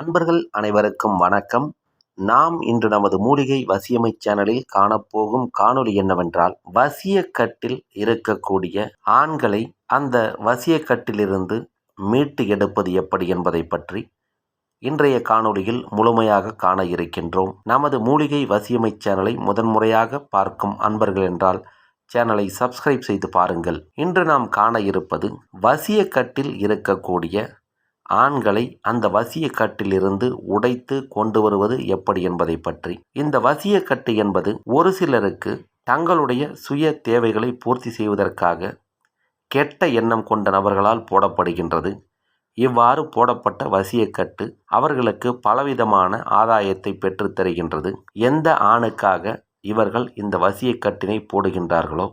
நண்பர்கள் அனைவருக்கும் வணக்கம். நாம் இன்று நமது மூலிகை வசியமை சேனலில் காணப்போகும் காணொளி என்னவென்றால் வசியக்கட்டில் இருக்கக்கூடிய ஆண்களை அந்த வசியக்கட்டிலிருந்து மீட்டு எடுப்பது எப்படி என்பதை பற்றி இன்றைய காணொலியில் முழுமையாக காண இருக்கின்றோம். நமது மூலிகை வசியமை சேனலை முதன்முறையாக பார்க்கும் அன்பர்கள் என்றால் சேனலை சப்ஸ்கிரைப் செய்து பாருங்கள். இன்று நாம் காண இருப்பது வசியக்கட்டில் இருக்கக்கூடிய ஆண்களை அந்த வசியக்கட்டிலிருந்து உடைத்து கொண்டு வருவது எப்படி என்பதை பற்றி. இந்த வசியக்கட்டு என்பது ஒரு சிலருக்கு தங்களுடைய சுய தேவைகளை பூர்த்தி செய்வதற்காக கெட்ட எண்ணம் கொண்ட நபர்களால் போடப்படுகின்றது. இவ்வாறு போடப்பட்ட வசியக்கட்டு அவர்களுக்கு பலவிதமான ஆதாயத்தை பெற்று தருகின்றது. எந்த ஆணுக்காக இவர்கள் இந்த வசியக்கட்டினை போடுகின்றார்களோ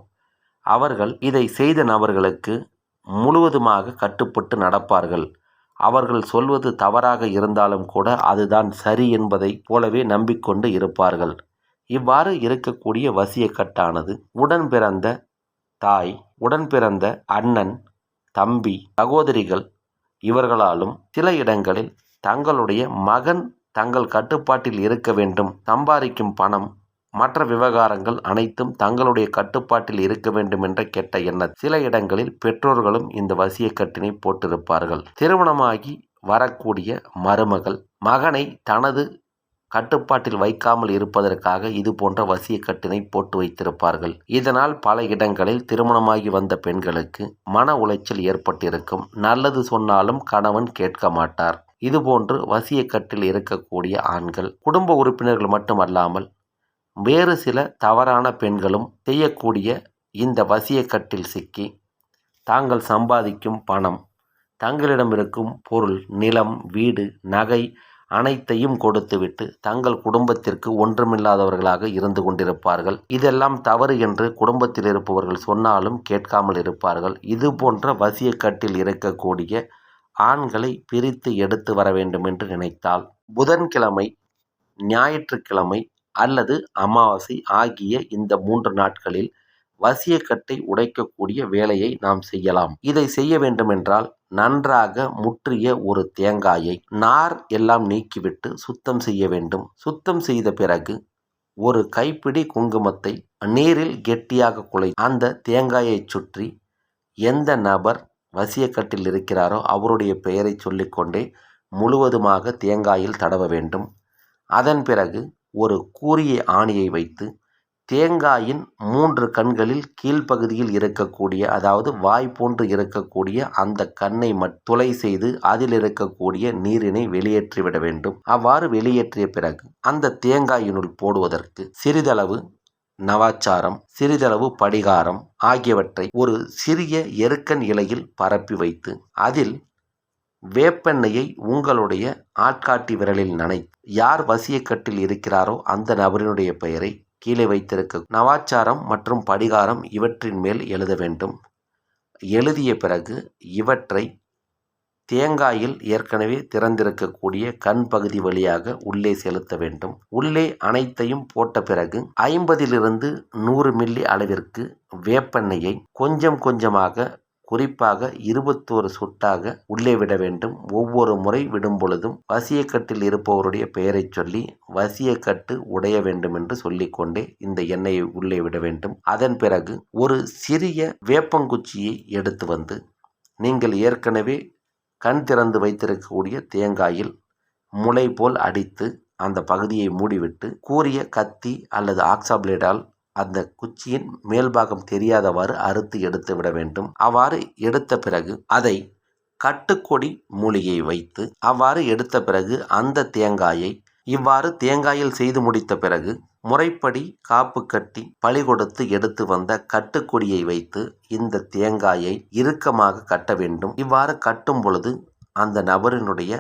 அவர்கள் இதை செய்த நபர்களுக்கு முழுவதுமாக கட்டுப்பட்டு நடப்பார்கள். அவர்கள் சொல்வது தவறாக இருந்தாலும் கூட அதுதான் சரி என்பதைப் போலவே நம்பிக்கொண்டு இருப்பார்கள். இவ்வாறு இருக்கக்கூடிய வசியக்கட்டானது உடன் பிறந்த தாய் உடன் பிறந்த அண்ணன் தம்பி சகோதரிகள் இவர்களாலும் சில இடங்களில் தங்களுடைய மகன் தங்கள் கட்டுப்பாட்டில் இருக்க வேண்டும். சம்பாதிக்கும் பணம் மற்ற விவகாரங்கள் அனைத்தும் தங்களுடைய கட்டுப்பாட்டில் இருக்க வேண்டும் என்ற கெட்ட எண்ணம். சில இடங்களில் பெற்றோர்களும் இந்த வசியக்கட்டினை போட்டிருப்பார்கள். திருமணமாகி வரக்கூடிய மருமகள் மகனை தனது கட்டுப்பாட்டில் வைக்காமல் இருப்பதற்காக இது போன்ற வசியக்கட்டினை போட்டு வைத்திருப்பார்கள். இதனால் பல இடங்களில் திருமணமாகி வந்த பெண்களுக்கு மன உளைச்சல் ஏற்பட்டிருக்கும். நல்லது சொன்னாலும் கணவன் கேட்க மாட்டார். இதுபோன்று வசியக்கட்டில் இருக்கக்கூடிய ஆண்கள் குடும்ப உறுப்பினர்கள் மட்டுமல்லாமல் வேறு சில தவறான பெண்களும் செய்யக்கூடிய இந்த வசியக்கட்டில் சிக்கி. தாங்கள் சம்பாதிக்கும் பணம் தங்களிடம் இருக்கும் பொருள் நிலம் வீடு நகை அனைத்தையும் கொடுத்துவிட்டு தங்கள் குடும்பத்திற்கு ஒன்றுமில்லாதவர்களாக இருந்து கொண்டிருப்பார்கள். இதெல்லாம் தவறு என்று குடும்பத்தில் இருப்பவர்கள் சொன்னாலும் கேட்காமல் இருப்பார்கள். இது போன்ற வசியக்கட்டில் இருக்கக்கூடிய ஆண்களை பிரித்து எடுத்து வர வேண்டும் என்று நினைத்தால் புதன்கிழமை ஞாயிற்றுக்கிழமை அல்லது அமாவாசை ஆகிய இந்த மூன்று நாட்களில் வசியக்கட்டை உடைக்கக்கூடிய வேலையை நாம் செய்யலாம். இதை செய்ய வேண்டுமென்றால் நன்றாக முற்றிய ஒரு தேங்காயை நார் எல்லாம் நீக்கிவிட்டு சுத்தம் செய்ய வேண்டும். சுத்தம் செய்த பிறகு ஒரு கைப்பிடி குங்குமத்தை நீரில் கெட்டியாக குலை அந்த தேங்காயை சுற்றி எந்த நபர் வசியக்கட்டில் இருக்கிறாரோ அவருடைய பெயரை சொல்லிக்கொண்டே முழுவதுமாக தேங்காயில் தடவ வேண்டும். அதன் பிறகு ஒரு கூரிய ஆணியை வைத்து தேங்காயின் மூன்று கண்களில் கீழ்ப்பகுதியில் இருக்கக்கூடிய அதாவது வாய் போன்று இருக்கக்கூடிய அந்த கண்ணை மட் துளை செய்து அதில் இருக்கக்கூடிய நீரினை வெளியேற்றிவிட வேண்டும். அவ்வாறு வெளியேற்றிய பிறகு அந்த தேங்காயினுள் போடுவதற்கு சிறிதளவு நவாச்சாரம் சிறிதளவு படிகாரம் ஆகியவற்றை ஒரு சிறிய எருக்கன் இலையில் பரப்பி வைத்து அதில் வேப்பெண்ணெயை உங்களுடைய ஆட்காட்டி விரலில் நனை. யார் வசியக்கட்டில் இருக்கிறாரோ அந்த நபரினுடைய பெயரை கீழே வைத்திருக்க. நவாச்சாரம் மற்றும் படிகாரம் இவற்றின் மேல் எழுத வேண்டும். எழுதிய பிறகு இவற்றை தேங்காயில் ஏற்கனவே திறந்திருக்கக்கூடிய கண் பகுதி வழியாக உள்ளே செலுத்த வேண்டும். உள்ளே அனைத்தையும் போட்ட பிறகு ஐம்பதிலிருந்து நூறு மில்லி அளவிற்கு வேப்பெண்ணெயை கொஞ்சம் கொஞ்சமாக குறிப்பாக இருபத்தோரு சுட்டாக உள்ளே விட வேண்டும். ஒவ்வொரு முறை விடும் பொழுதும் வசியக்கட்டில் இருப்பவருடைய பெயரை சொல்லி வசியக்கட்டு உடைய வேண்டும் என்று சொல்லிக்கொண்டே இந்த எண்ணெயை உள்ளே விட வேண்டும். அதன் பிறகு ஒரு சிறிய வேப்பங்குச்சியை எடுத்து வந்து நீங்கள் ஏற்கனவே கண் திறந்து வைத்திருக்கக்கூடிய தேங்காயில் முளை போல் அடித்து அந்த பகுதியை மூடிவிட்டு கூரிய கத்தி அல்லது ஆக்சாபிளேடால் அந்த குச்சியின் மேல்பாகம் தெரியாதவாறு அறுத்து எடுத்து விட வேண்டும். அவ்வாறு எடுத்த பிறகு அதை கட்டுக்கொடி மூலிகை வைத்து அவ்வாறு எடுத்த பிறகு அந்த தேங்காயை இவ்வாறு தேங்காயில் செய்து முடித்த பிறகு முறைப்படி காப்பு கட்டி பழி கொடுத்து எடுத்து வந்த கட்டுக்கொடியை வைத்து இந்த தேங்காயை இறுக்கமாக கட்ட வேண்டும். இவ்வாறு கட்டும் பொழுது அந்த நபரினுடைய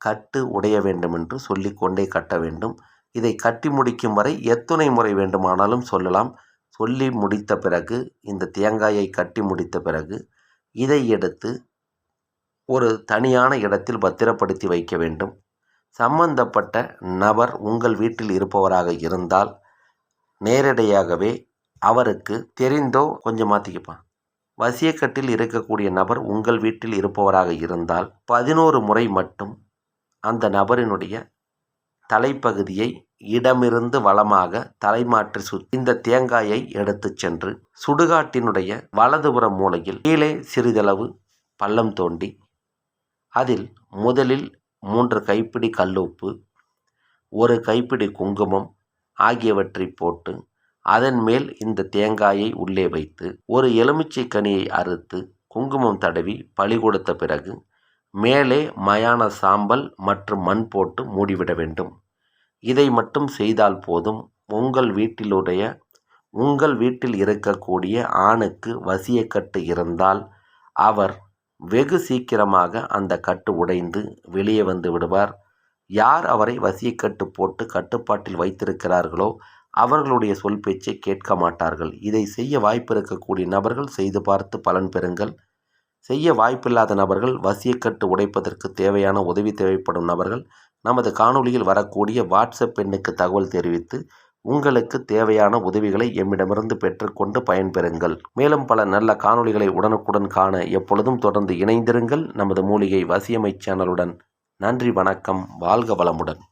கட்டு உடைய வேண்டும் என்று சொல்லிக்கொண்டே கட்ட வேண்டும். இதை கட்டி முடிக்கும் வரை எத்தனை முறை வேண்டுமானாலும் சொல்லலாம். சொல்லி முடித்த பிறகு இந்த தேங்காயை கட்டி முடித்த பிறகு இதை எடுத்து ஒரு தனியான இடத்தில் பத்திரப்படுத்தி வைக்க வேண்டும். சம்பந்தப்பட்ட நபர் உங்கள் வீட்டில் இருப்பவராக இருந்தால் நேரடியாகவே அவருக்கு தெரிந்தோ கொஞ்சம் மாற்றிக்கப்பா வசியக்கட்டில் இருக்கக்கூடிய நபர் உங்கள் வீட்டில் இருப்பவராக இருந்தால் பதினோரு முறை மட்டும் அந்த நபரினுடைய தலைப்பகுதியை இடமிருந்து வலமாக தலைமாற்றி சுற்றி இந்த தேங்காயை எடுத்துச் சென்று சுடுகாட்டினுடைய வலதுபுற மூலையில் கீழே சிறிதளவு பள்ளம் தோண்டி அதில் முதலில் மூன்று கைப்பிடி கல்லுப்பு ஒரு கைப்பிடி குங்குமம் ஆகியவற்றை போட்டு அதன் மேல் இந்த தேங்காயை உள்ளே வைத்து ஒரு எலுமிச்சை கனியை அறுத்து குங்குமம் தடவி பழி கொடுத்த பிறகு மேலே மயான சாம்பல் மற்றும் மண் போட்டு மூடிவிட வேண்டும். இதை மட்டும் செய்தால் போதும். உங்கள் வீட்டிலுடைய உங்கள் வீட்டில் இருக்கக்கூடிய ஆணுக்கு வசியக்கட்டு இருந்தால் அவர் வெகு சீக்கிரமாக அந்த கட்டு உடைந்து வெளியே வந்து விடுவார். யார் அவரை வசியக்கட்டு போட்டு கட்டுப்பாட்டில் வைத்திருக்கிறார்களோ அவர்களுடைய சொல் பேச்சை கேட்க மாட்டார்கள். இதை செய்ய வாய்ப்பு இருக்கக்கூடிய நபர்கள் செய்து பார்த்து பலன் பெறுங்கள். செய்ய வாய்ப்பில்லாத நபர்கள் வசியக்கட்டு உடைப்பதற்கு தேவையான உதவி தேவைப்படும் நபர்கள் நமது காணொளியில் வரக்கூடிய வாட்ஸ்அப் எண்ணுக்கு தகவல் தெரிவித்து உங்களுக்கு தேவையான உதவிகளை எம்மிடமிருந்து பெற்றுக்கொண்டு பயன்பெறுங்கள். மேலும் பல நல்ல காணொளிகளை உடனுக்குடன் காண எப்பொழுதும் தொடர்ந்து இணைந்திருங்கள். நமது மூலிகை வசியமை சேனலுடன் நன்றி வணக்கம். வாழ்க வளமுடன்.